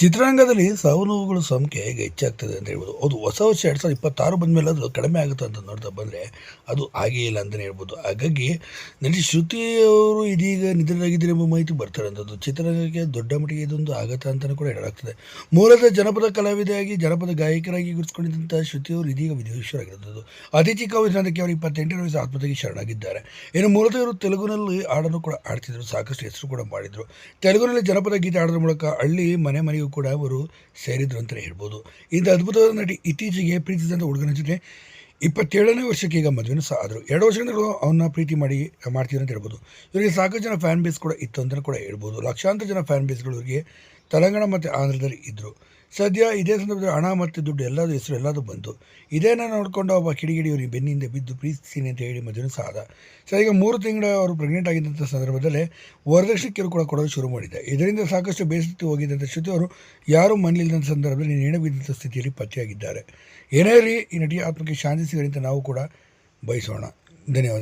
ಚಿತ್ರರಂಗದಲ್ಲಿ ಸಾವು ನೋವುಗಳ ಸಂಖ್ಯೆ ಹೇಗೆ ಹೆಚ್ಚಾಗ್ತದೆ ಅಂತ ಹೇಳ್ಬೋದು. ಅದು ಹೊಸ ವರ್ಷ ಎರಡು ಸಾವಿರದ ಇಪ್ಪತ್ತಾರು ಬಂದಮೇಲೆ ಅದು ಕಡಿಮೆ ಆಗುತ್ತೆ ಅಂತ ನೋಡ್ತಾ ಬಂದರೆ ಅದು ಆಗೇ ಇಲ್ಲ ಅಂತಲೇ ಹೇಳ್ಬೋದು. ಹಾಗಾಗಿ ನಟಿ ಶ್ರುತಿಯವರು ಇದೀಗ ನಿಧನರಾಗಿದ್ದಾರೆ ಎಂಬ ಮಾಹಿತಿ ಬರ್ತಾರೆ ಅಂಥದ್ದು ಚಿತ್ರರಂಗಕ್ಕೆ ದೊಡ್ಡ ಮಟ್ಟಿಗೆ ಇದೊಂದು ಆಘಾತ ಅಂತಲೂ ಕೂಡ ಹೇಳಲಾಗ್ತದೆ. ಮೂಲದ ಜನಪದ ಕಲಾವಿದೆಯಾಗಿ ಜನಪದ ಗಾಯಕರಾಗಿ ಗುರುತಿಸಿಕೊಂಡಿದ್ದಂಥ ಶ್ರುತಿಯವರು ಇದೀಗ ವಿದೇಶರಾಗಿರುತ್ತದೆ ಅತಿ ಚಿಕ್ಕ ವಯಸ್ಸಿನದಕ್ಕೆ ಅವರು ಇಪ್ಪತ್ತೆಂಟನೇ ವಯಸ್ಸು ಆತ್ಮಹತ್ಯೆಗೆ ಶರಣಾಗಿದ್ದಾರೆ. ಇನ್ನು ಮೂಲತಃ ಇವರು ತೆಲುಗುನಲ್ಲಿ ಹಾಡನ್ನು ಕೂಡ ಆಡ್ತಿದ್ರು ಸಾಕಷ್ಟು ಹೆಸರು ಕೂಡ ಮಾಡಿದರು. ತೆಲುಗುನಲ್ಲಿ ಜನಪದ ಗೀತೆ ಹಾಡೋದ್ರ ಮೂಲಕ ಹಳ್ಳಿ ಮನೆ ಮನೆಗೂ ಕೂಡ ಅವರು ಸೇರಿದ್ರು ಅಂತಲೇ ಹೇಳ್ಬೋದು. ಇಂಥ ಅದ್ಭುತವಾದ ನಟಿ ಇತ್ತೀಚೆಗೆ ಪ್ರೀತಿಸಿದಂಥ ಹುಡುಗನ ಜೊತೆ ಇಪ್ಪತ್ತೇಳನೇ ವರ್ಷಕ್ಕೆ ಈಗ ಮದುವೆನೂ ಸಹ ಆದರು. ಎರಡು ವರ್ಷಗಳಿಂದ ಅವನ್ನ ಪ್ರೀತಿ ಮಾಡಿ, ಮಾಡ್ತೀವಿ ಅಂತ ಹೇಳ್ಬೋದು. ಇವರಿಗೆ ಸಾಕಷ್ಟು ಜನ ಫ್ಯಾನ್ ಬೇಸ್ ಕೂಡ ಇತ್ತು ಅಂತಲೂ ಕೂಡ ಹೇಳ್ಬೋದು. ಲಕ್ಷಾಂತರ ಜನ ಫ್ಯಾನ್ ಬೇಸ್ಗಳು ಇವರಿಗೆ ತೆಲಂಗಾಣ ಮತ್ತು ಆಂಧ್ರದಲ್ಲಿ ಇದ್ದರು ಸದ್ಯ ಇದೇ ಸಂದರ್ಭದಲ್ಲಿ ಹಣ ಮತ್ತು ದುಡ್ಡು ಎಲ್ಲದೂ ಹೆಸರು ಎಲ್ಲದೂ ಬಂತು. ಇದೇನ ನೋಡಿಕೊಂಡು ಒಬ್ಬ ಕಿಡಿಗಿಡಿ ಇವರಿಗೆ ಬೆನ್ನಿಂದ ಬಿದ್ದು ಪ್ರೀತಿಸ್ತೀನಿ ಅಂತ ಹೇಳಿ ಮದುವೆನೂ ಸಹ ಸರ್, ಈಗ ಮೂರು ತಿಂಗಳ ಅವರು ಪ್ರೆಗ್ನೆಂಟ್ ಆಗಿದ್ದಂಥ ಸಂದರ್ಭದಲ್ಲೇ ವರದಕ್ಷಿಣೆ ಕಿರುಕುಳ ಕೊಡಲು ಶುರು ಮಾಡಿದೆ. ಇದರಿಂದ ಸಾಕಷ್ಟು ಬೇಸತ್ತು ಹೋಗಿದ್ದಂಥ ಶ್ರುತಿ ಅವರು ಯಾರೂ ಮನೇಲಿಲ್ಲದಂಥ ಸಂದರ್ಭದಲ್ಲಿ ನೇಣು ಬಿದ್ದಂಥ ಸ್ಥಿತಿಯಲ್ಲಿ ಪತ್ತೆಯಾಗಿದ್ದಾರೆ. ಏನೇ ಇರಲಿ, ಈ ನಟಿ ಆತ್ಮಕ್ಕೆ ಶಾಂತಿ ಸಿಗಲಿ ಅಂತ ನಾವು ಕೂಡ ಬಯಸೋಣ. ಧನ್ಯವಾದ.